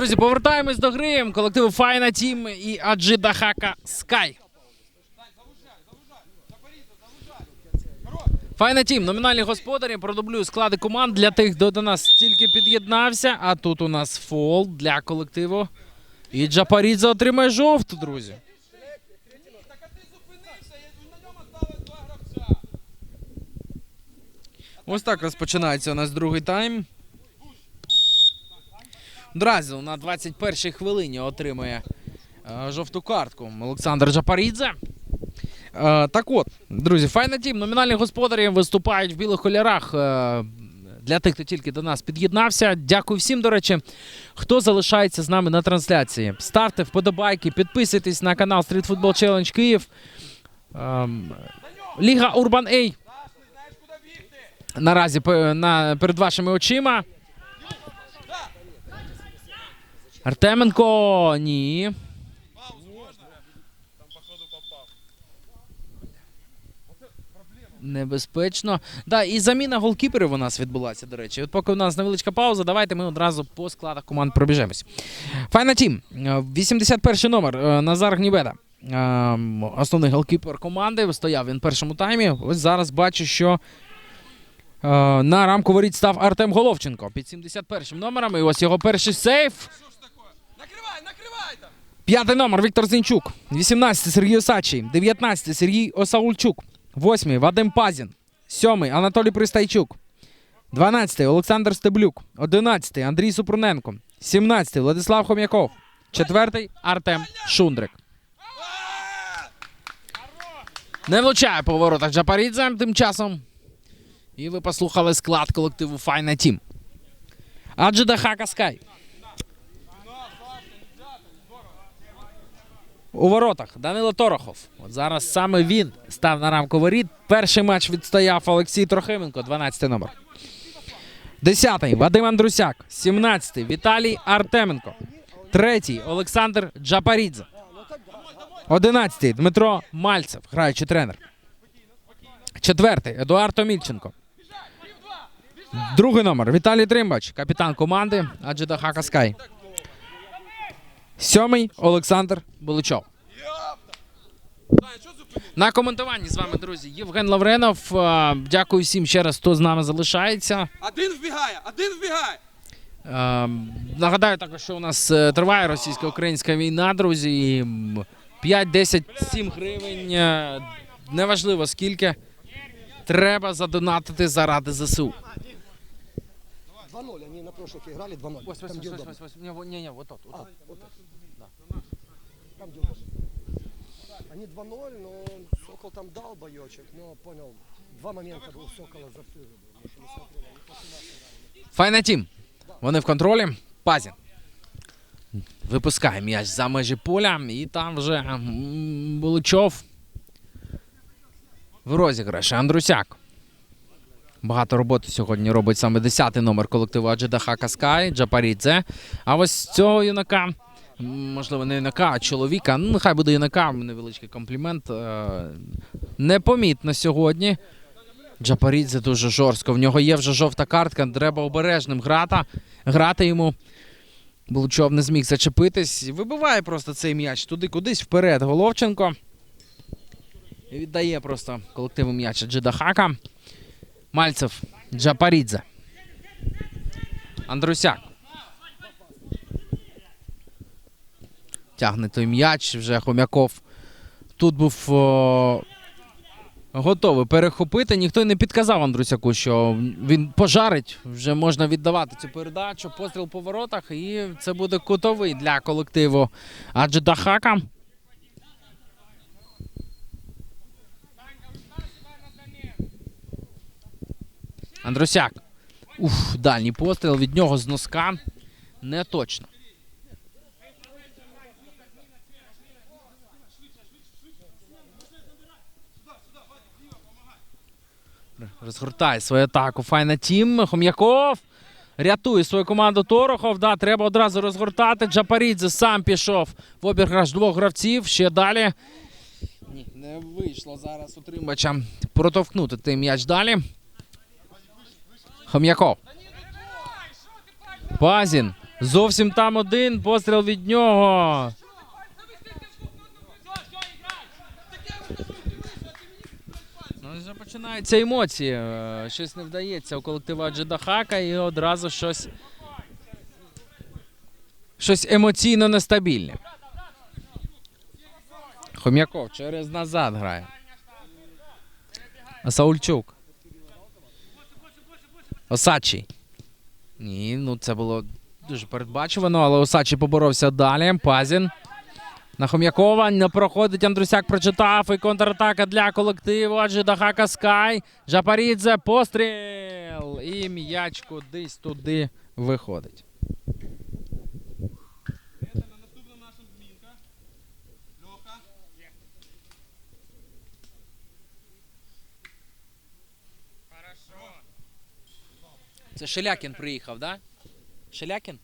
Друзі, повертаємось до гри. Колективу Файна Тім і Аджида Хака Скай. Файна Тім, номінальні господарі. Продублюю склади команд для тих, хто до нас тільки під'єднався. А тут у нас фол для колективу. І Джапарідзе отримає жовту, друзі. Ось так розпочинається у нас другий тайм. Дразіл на 21-й хвилині отримує е, жовту картку Олександр Джапарідзе. Е, так от, друзі, файна тім. Номінальні господарі виступають в білих кольорах. Е, для тих, хто тільки до нас під'єднався. Дякую всім, до речі, хто залишається з нами на трансляції. Ставте вподобайки, підписуйтесь на канал Street Football Challenge Київ. Ем, Ліга Урбан Ей. Наразі на, перед вашими очима. Артеменко. Ні. Небезпечно. Да, і заміна голкіперів у нас відбулася, до речі. От поки у нас невеличка пауза, давайте ми одразу по складах команд пробіжемось. Файна тім. 81 номер. е, Назар Гнібеда. Е, Основний голкіпер команди. Стояв він в першому таймі. Ось зараз бачу, що е, на рамку воріт став Артем Головченко під 71 номером. І ось його перший сейф. П'ятий номер Віктор Зінчук. 18 Сергій Осадчий. 19 Сергій Осаульчук. 8 Вадим Пазін. 7 Анатолій Пристайчук. 12 Олександр Стеблюк. 11 Андрій Супруненко. 17 Владислав Хом'яков. 4 Артем Шундрик. Не влучає по воротах Джапарідзе тим часом. І ви послухали склад колективу Файна Тім. Аджида Хака Скай. У воротах Данило Торохов. От зараз саме він став на рамку воріт. Перший матч відстояв Олексій Трохименко, 12 номер. 10-й Вадим Андрусяк. 17-й Віталій Артеменко. 3-й Олександр Джапарідзе. 11-й Дмитро Мальцев, граючий тренер. 4-й Едуард Томільченко. Другий номер Віталій Тримбач, капітан команди Аджида Хака Скай. Сьомий Олександр Буличов. На коментуванні з вами, друзі, Євген Лавренов. Дякую всім ще раз, хто з нами залишається. Один вбігає, один вбігає! Нагадаю також, що у нас е, триває російсько-українська війна, друзі. 5, 10, 7 гривень. е, Неважливо скільки. Треба задонатити заради ЗСУ. 2-0, они на прошлых играли 2-0. Ось, ось, Там, ось, где ось, удобно. ось, ось. Ні, во- ні, ні, отут, отут. Там, где. Они 2-0, но Сокол там дал боечек, но понял, два момента был Сокола за. Файна тім. Вони в контролі. Пазін. Випускає м'яч за межі поля. І там вже Буличов. В розіграші. Андрусяк. Багато роботи сьогодні робить саме 10-й номер колективу Аджидаха Каскай, Джапарідзе. А ось цього юнака, можливо, не юнака, а чоловіка. Ну, нехай буде юнака, невеличкий комплімент. е, Непомітно сьогодні. Джапарідзе дуже жорстко. В нього є вже жовта картка. Треба обережним грати, грати йому. Булучов не зміг зачепитись. Вибиває просто цей м'яч туди кудись вперед. Головченко. І віддає просто колективу м'яча Джидахака. Мальцев Джапарідзе. Андрусяк. Тягне той м'яч. Вже Хомяков. Тут був о, готовий перехопити. Ніхто не підказав Андрусяку, що він пожарить. Вже можна віддавати цю передачу. Постріл по воротах, і це буде кутовий для колективу Аджида Хака. Андрусяк. Уф, дальній постріл від нього з носка. Не точно. Розгортає свою атаку. Файна тім. Хом'яков. Рятує свою команду Торохов. Да, треба одразу розгортати. Джапарідзе сам пішов в обіграш двох гравців. Ще далі. Ні, не вийшло зараз утримачам протовкнути той м'яч далі. Хом'яков. Пазін. Зовсім там один. Постріл від нього. Ну, вже починаються емоції. Е, Щось не вдається у колектива Джедахака і одразу щось. Щось емоційно нестабільне. Хом'яков через назад грає. Саульчук. Осачий. Ні, ну це було дуже передбачувано, але Осачий поборовся далі. Пазін. На Хом'якова не проходить Андрусяк прочитав і контратака для колективу. Адже Дахака Скай. Жапарідзе постріл. І м'яч кудись туди виходить. Це Шелякін приїхав, да? Шелякін?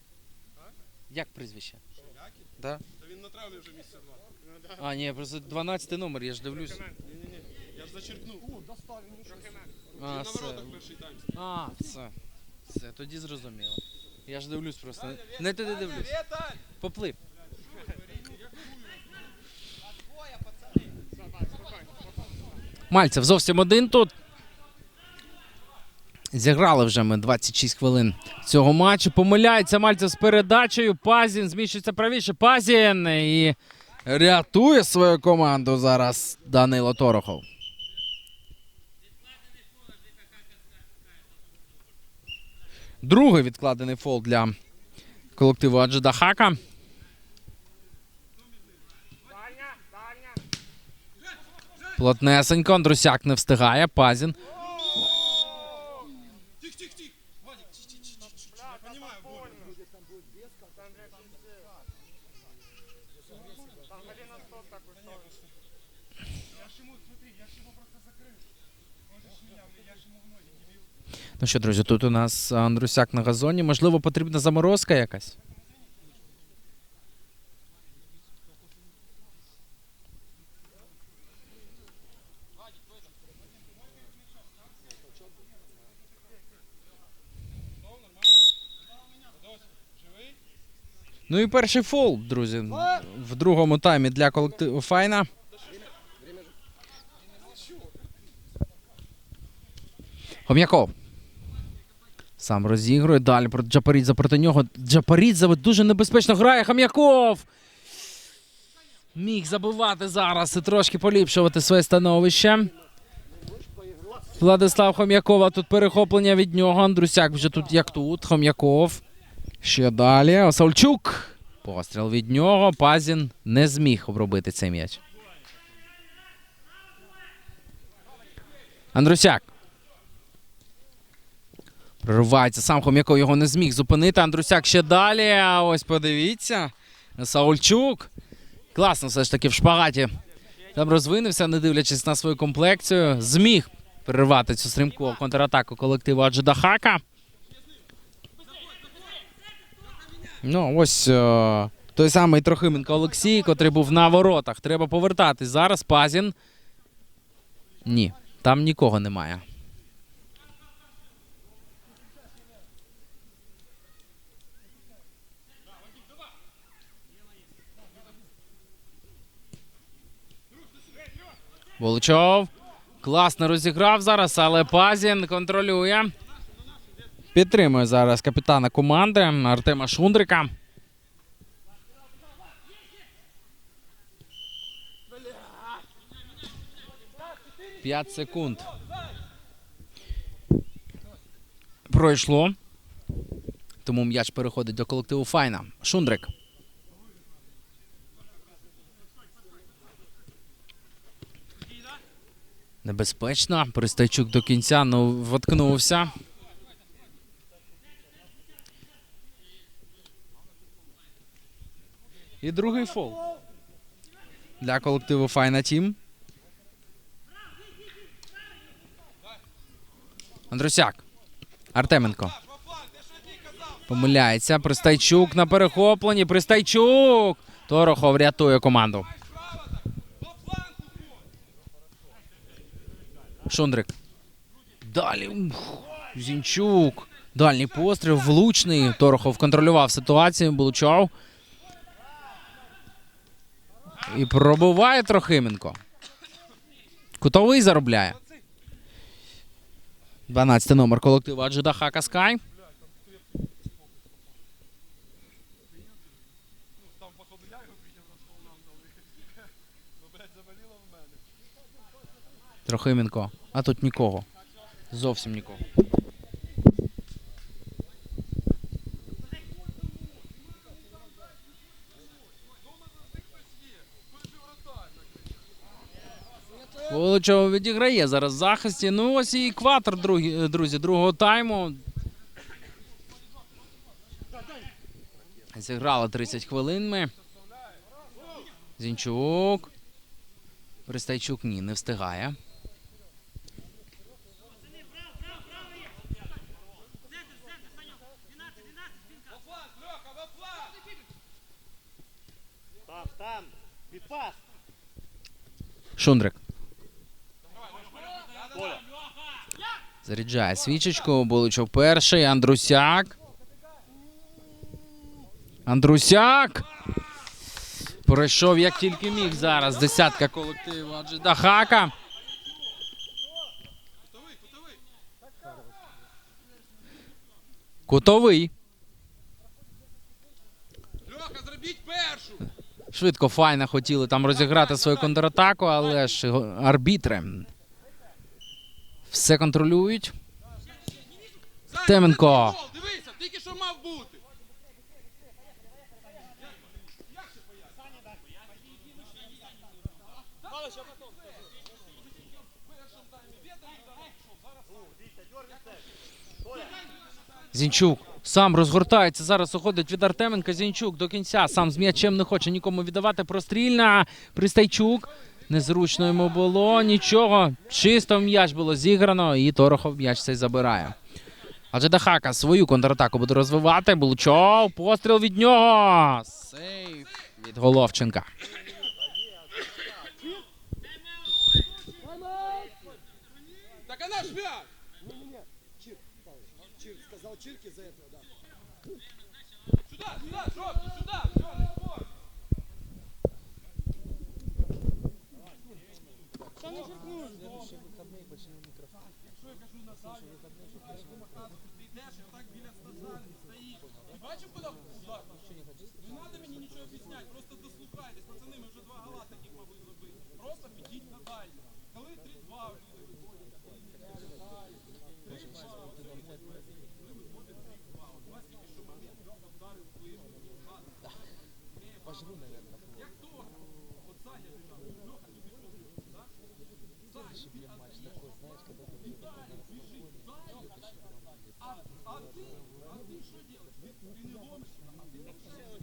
Як прізвище? Шелякін? Да. На травмі вже місяця два. А, ні, просто 12 номер, я ж дивлюсь. Ні-ні-ні, я ж зачерпнув. Ну А, на все. воротах перший тайм. А, все. Все, тоді зрозуміло. Я ж дивлюсь просто. Не туди дивлюсь. Поплив. Мальцев зовсім один тут. Зіграли вже ми 26 хвилин цього матчу. Помиляється Мальцев з передачею. Пазін зміщується правіше. Пазін і рятує свою команду зараз Данило Торохов. Другий відкладений фол для колективу Аджида Хака. Плотнесенько. Андрусяк не встигає. Пазін. Тих, тих, тих! Вадик, тих, тих, тих, тих, тих. Я понимаю, больно. Ну що, друзі, тут у нас Андрусяк на газоні. Можливо, потрібна заморозка якась. Ну і перший фол, друзі, в другому таймі для колективу Файна. Хом'яков. Сам розігрує. Далі Джапарідзе проти нього. Джапарідзе дуже небезпечно грає. Хам'яков. Міг забивати зараз і трошки поліпшувати своє становище. Владислав Хом'якова. Тут перехоплення від нього. Андрусяк вже тут як тут. Хом'яков. Ще далі. Осавчук. Постріл від нього. Пазін не зміг обробити цей м'яч. Андрусяк. Проривається сам Хом'яков його не зміг зупинити. Андрусяк ще далі. Ось подивіться. Саульчук. Класно все ж таки в шпагаті. Там розвинувся, не дивлячись на свою комплекцію. Зміг перервати цю стрімку контратаку колективу Аджида Хака. Ну, ось е, той самий Трохименко Олексій, котрий був на воротах. Треба повертатись зараз. Пазін. Ні, там нікого немає. Волочов. Класно розіграв зараз, але Пазін контролює. Підтримує зараз капітана команди Артема Шундрика. П'ять секунд. Пройшло. Тому м'яч переходить до колективу Файна. Шундрик. Небезпечно. Пристайчук до кінця ну, воткнувся. І другий фол. Для колективу Файна Тім. Андрусяк. Артеменко. Помиляється. Пристайчук на перехопленні. Пристайчук. Торохов рятує команду. Шундрик. Далі. Зінчук. Дальній постріл, влучний. Торохов контролював ситуацію, Булучов. І пробиває Трохименко. Кутовий заробляє. 12 номер колективу Аджида Хака Скай. Там походу я його підняв на стол нам дали. Ну, блядь, заболіло в мене. Трохименко. А тут нікого. Зовсім нікого. Волочов відіграє зараз в захисті. Ну ось і екватор, друзі, другого тайму. Зіграли 30 хвилин ми. Зінчук. Пристайчук ні, не встигає. Шундрик. Заряджає свічечку. Буличов перший. Андрусяк. Андрусяк. Пройшов як тільки міг зараз. Десятка колективу Аджида Хака. Кутовий, кутовий! Кутовий. Льоха, зробіть першу! Швидко, файно хотіли там розіграти свою контратаку, але ж арбітри все контролюють. Теменко. Дивися, тільки що мав бути. Зінчук сам розгортається. Зараз уходить від Артеменка. Зінчук до кінця. Сам з м'ячем не хоче нікому віддавати. Прострільна. Пристайчук. Незручно йому було. Нічого. Чисто м'яч було зіграно. І Торохов м'яч цей забирає. Адже Дахака свою контратаку буде розвивати. Булчов. Постріл від нього. Сейф від Головченка. Так а наш м'яч! Не-не-не, Чирк, Чирк, сказал Чирк из-за этого, да. Сюда, сюда, жовтий, сюда! Все, не спор! Ти йдеш і отак біля стажа стоїш. Ти бачив, куди Злата? Не треба мені нічого об'ясняти, просто дослухайтесь. Пацани, ми вже два гола таких могли забити. Просто підіть на дальню. Коли 3-2 люди виходять. 3-2. Коли виходить 3-2. От у вас тільки що момент, Льоха вдарив ближче. Як то? От Саня біжав. Льоха, тобі що зробив, так? Саня, ти Віталій біжить, Саня. А, а ти, а ти що робиш? Ти, ти не ломиш, а ти так що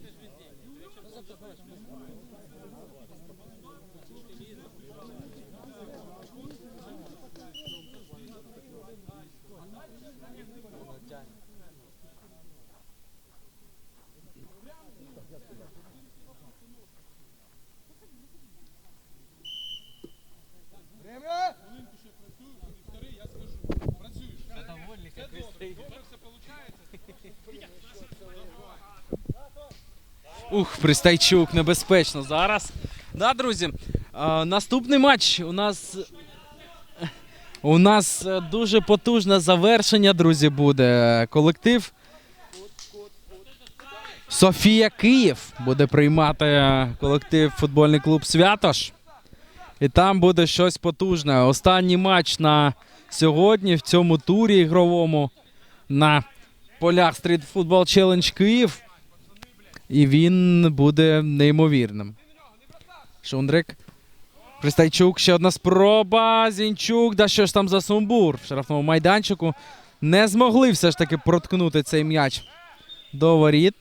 Время! Хвилинку ще працюю, півтори, я скажу. Працюєш. Все довольний, все добре. Добре все виходить. Ух, Пристайчук, небезпечно зараз. Да, друзі, наступний матч у нас. У нас е, дуже потужне завершення, друзі, буде. Колектив Софія Київ буде приймати колектив футбольний клуб Святош. І там буде щось потужне. Останній матч на сьогодні в цьому турі ігровому на полях Football Challenge Київ. І він буде неймовірним. Шундрик. Пристайчук, ще одна спроба. Зінчук. Да що ж там за сумбур в штрафному майданчику. Не змогли все ж таки проткнути цей м'яч до воріт.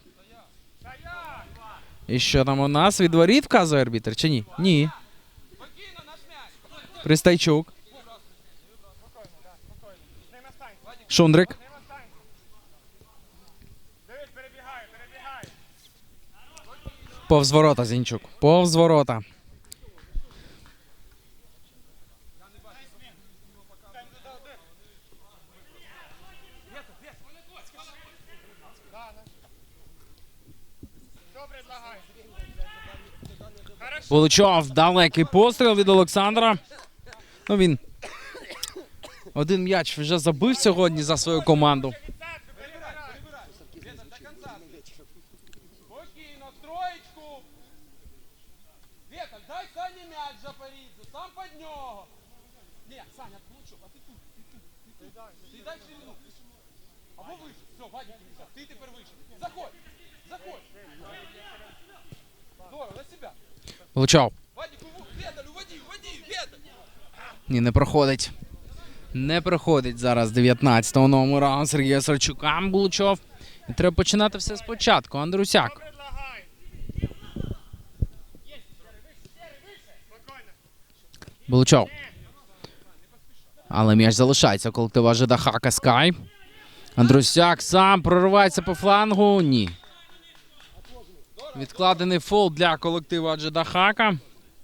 І що там у нас? Від воріт вказує арбітр чи ні? Ні. Пристайчук. Шундрик. Повз ворота, Зінчук. Повз ворота. Волочов далекий постріл від Олександра. Ну він один м'яч вже забив сьогодні за свою команду. Ти дай ширину. Або вище. Все, Вадик, ти тепер вище. Заходь, заходь. Здорово, на себе. Буличов. Вадик, Віталь, уводи, уводи, Віталь. Ні, не проходить. Не проходить зараз 19-го номера у Сергія Сарчука Буличов. І треба починати все спочатку. Андрусяк. Буличов. Але м'яч залишається колектива ЖДХ Скай. Андрусяк сам проривається по флангу. Ні. Відкладений фол для колектива Джедахака.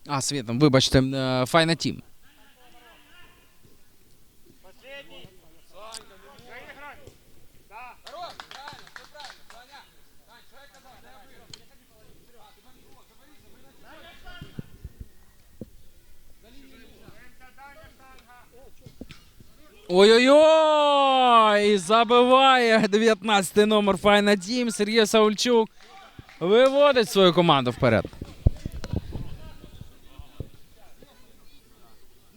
А, світом, вибачте, е, Файна Тім. Хорош, правильно, все правильно. Саня, Сань, що я казав? Дай обив. Ой-ой-ой! Забиває 19 номер Файна Тім. Сергій Саульчук виводить свою команду вперед.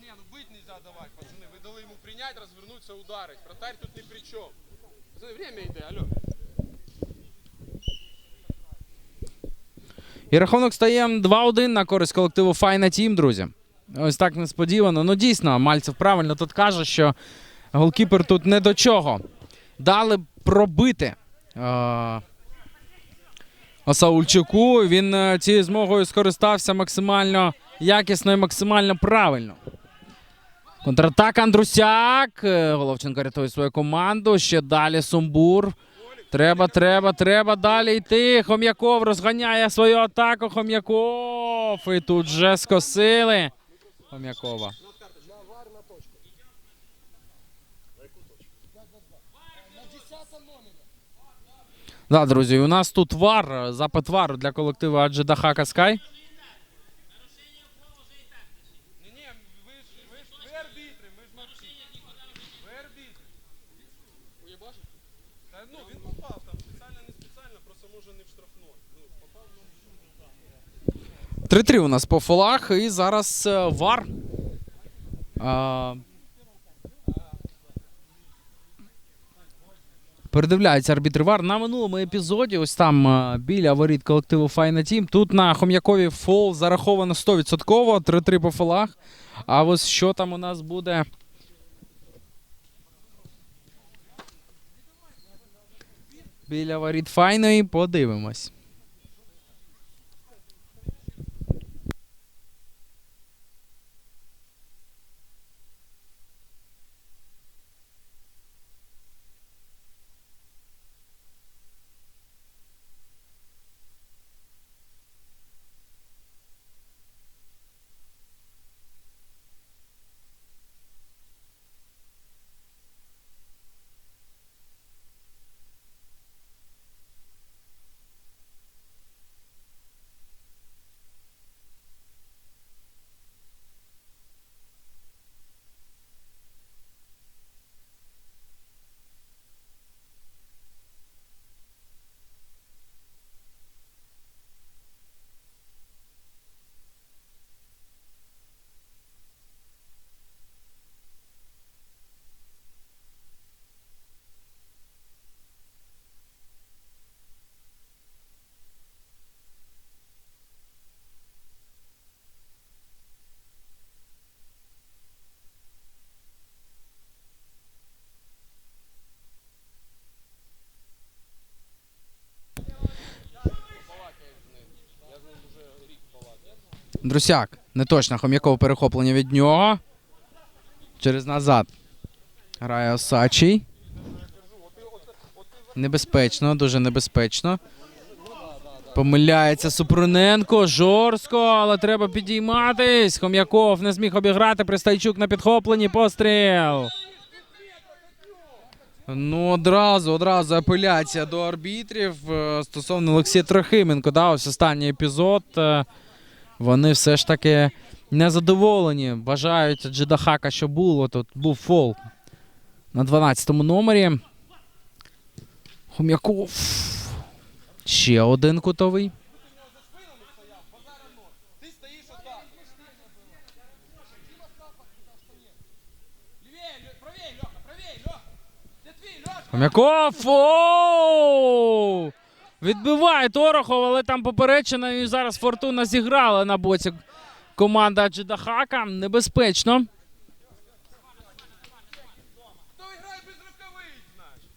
Не, ну бить нельзя давать, пацаны. Вы дали ему принять, развернуться, ударить. Вратарь тут ни при чем. Пацаны, время йде, алло. І рахунок стає 2-1 на користь колективу Файна Тім, друзі. Ось так несподівано. Ну дійсно, Мальцев правильно тут каже, що голкіпер тут не до чого. Дали пробити. Е- Саульчуку. Він е, цією змогою скористався максимально якісно і максимально правильно. Контратака Андрусяк. Е, Головченко рятує свою команду. Ще далі Сумбур. Треба, треба, треба далі йти. Хом'яков розганяє свою атаку. Хом'яков. І тут вже скосили. Хом'якова. Да, друзі, у нас тут вар, запит вару для колективу Аджида Хака Скай. 3-3 у нас по фолах. І зараз е, вар. А... Передивляється арбітр Вар на минулому епізоді. Ось там е, біля воріт колективу Файна Тім. Тут на Хом'якові фол зараховано 100%. 3-3 по фолах. А ось що там у нас буде. Біля воріт Файної. Подивимось. Друсяк. Не точно. Хом'яков перехоплення від нього. Через назад. Грає Осачий. Небезпечно, дуже небезпечно. Помиляється Супруненко. Жорстко, але треба підійматись. Хом'яков не зміг обіграти. Пристайчук на підхопленні. Постріл. Ну, одразу, одразу апеляція до арбітрів е, стосовно Олексія Трохименко. Да, ось останній епізод. Вони все ж таки незадоволені. Вважають Джедахака, що було. Тут був фол на 12-му номері. Хом'яков. Ще один кутовий. Хом'яков! Оу! Відбиває Торохов, але там поперечина і зараз фортуна зіграла на боці команда Джедахака. Небезпечно. Хто грає без рукавиць, значить?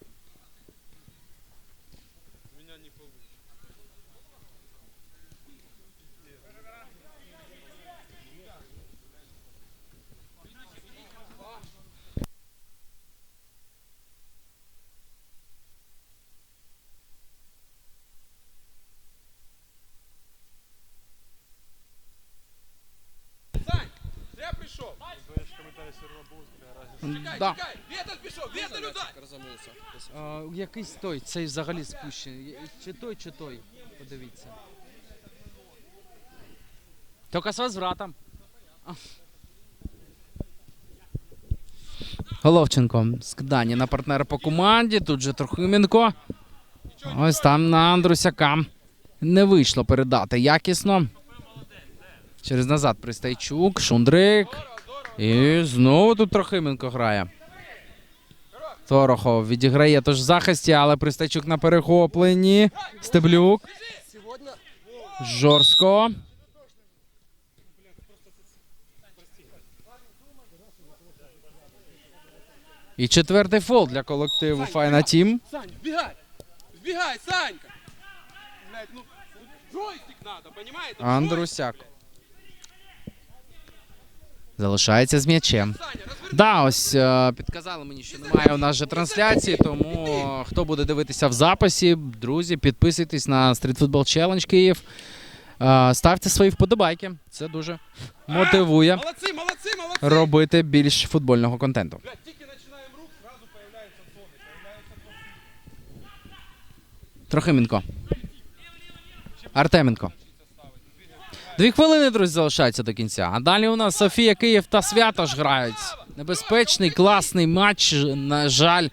У мене не получится. Сань, я прийшов. Чекай, Да. Вітер пішов, Вітер удар. А, якийсь той, цей взагалі спущений. Чи той, чи той. Подивіться. Тільки з возвратом. Головченко. Скидання на партнера по команді. Тут же Трохименко. Ось там на Андрусяка. Не вийшло передати якісно. Через назад Пристайчук, Шундрик. І знову тут Трохименко грає. Торохов відіграє тож в захисті, але Пристайчук на перехопленні. Стеблюк. Жорстко. І четвертий фол для колективу Файна Тім. Сань, вбігай! Вбігай, Санька! Блять, ну джойстик надо, понимаете? Андрусяк. Залишається з м'ячем. Да, ось е, підказали мені, що немає у нас же трансляції, тому е, хто буде дивитися в записі, друзі, підписуйтесь на Street Football Challenge Київ. Е, Ставте свої вподобайки. Це дуже мотивує Молодці, молодці, молодці! робити більш футбольного контенту. Блять, тільки Дві хвилини, друзі, залишаються до кінця. А далі у нас Софія Київ та Святош грають. Небезпечний, класний матч. На жаль,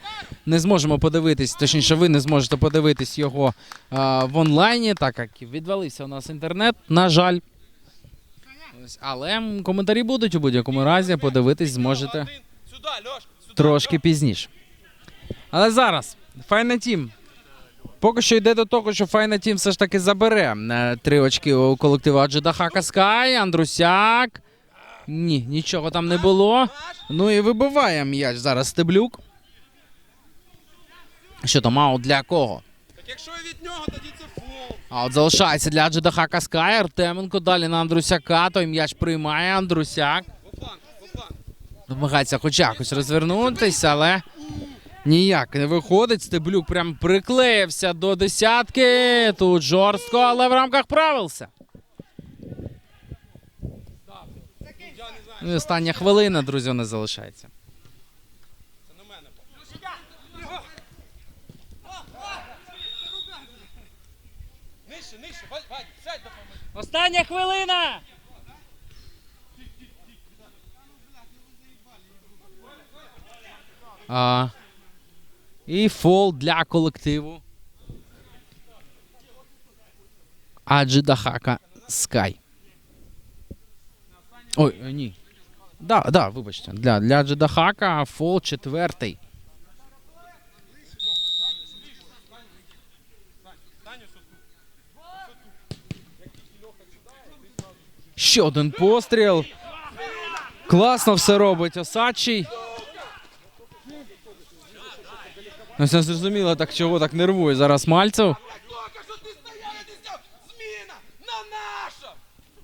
не зможемо подивитись, точніше, ви не зможете подивитись його а, в онлайні, так як відвалився у нас інтернет. На жаль. Ось, але коментарі будуть у будь-якому разі. Подивитись зможете трошки пізніше. Але зараз Файна Тім. Поки що йде до того, що Файна Тім все ж таки забере е, три очки у колективу Аджидаха Скай, Андрусяк. Ні, нічого там не було. Ну і вибиває м'яч зараз Стеблюк. Що там аут для кого? Так якщо і від нього, тоді це фол. А от залишається для Аджидаха Каскай. Артеменко далі на Андрусяка. Той м'яч приймає Андрусяк. Намагається хоч якось розвернутися, але ніяк не виходить. Стеблюк прям приклеївся до десятки. Тут жорстко, але в рамках правил все. Я не знаю, Ну і остання хвилина, друзі, не залишається. Остання хвилина! А, і фол для колективу. Аджидахака Скай. Ой, е, ні. Да, да, вибачте. Для, для Джедахака фол четвертий. Ще один постріл. Класно все робить Осадчий. Ну, все зрозуміло, так чого так нервує зараз Мальцев.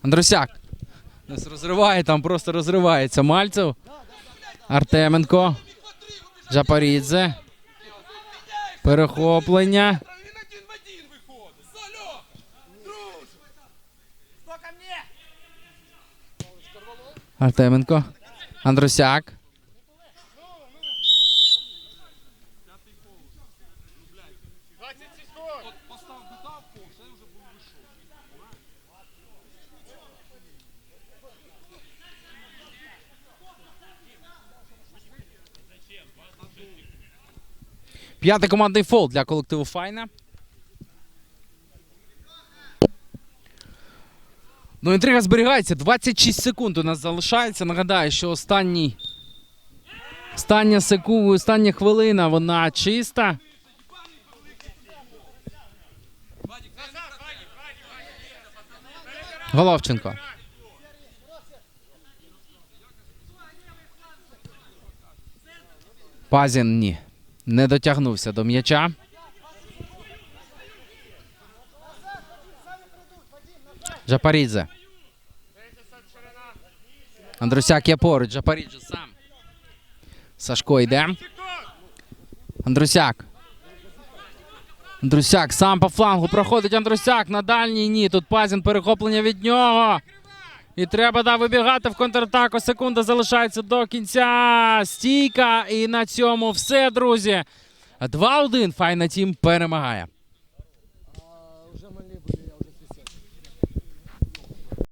Андрусяк. Нас розриває, там просто розривається Мальцев. Артеменко. Джапарідзе. Перехоплення. Він один в один виходить. Сальо! Друже! Хто ко мне? Артеменко. Андрусяк. От постав би дав фол, це вже був вийшов. П'ятий командний фол для колективу Файна. Ну, інтрига зберігається. 26 секунд у нас залишається. Нагадаю, що останній. Остання секунда, остання хвилина, вона чиста. Головченко. Пазін ні. Не дотягнувся до м'яча. Жапарідзе. Андрусяк є поруч. Жапарідзе сам. Сашко йде. Андрусяк. Андрусяк сам по флангу проходить Андрусяк на дальній. Ні. Тут Пазін перехоплення від нього. І треба да, вибігати в контратаку. Секунда залишається до кінця. Стійка. І на цьому все, друзі. 2-1. Файна тім перемагає.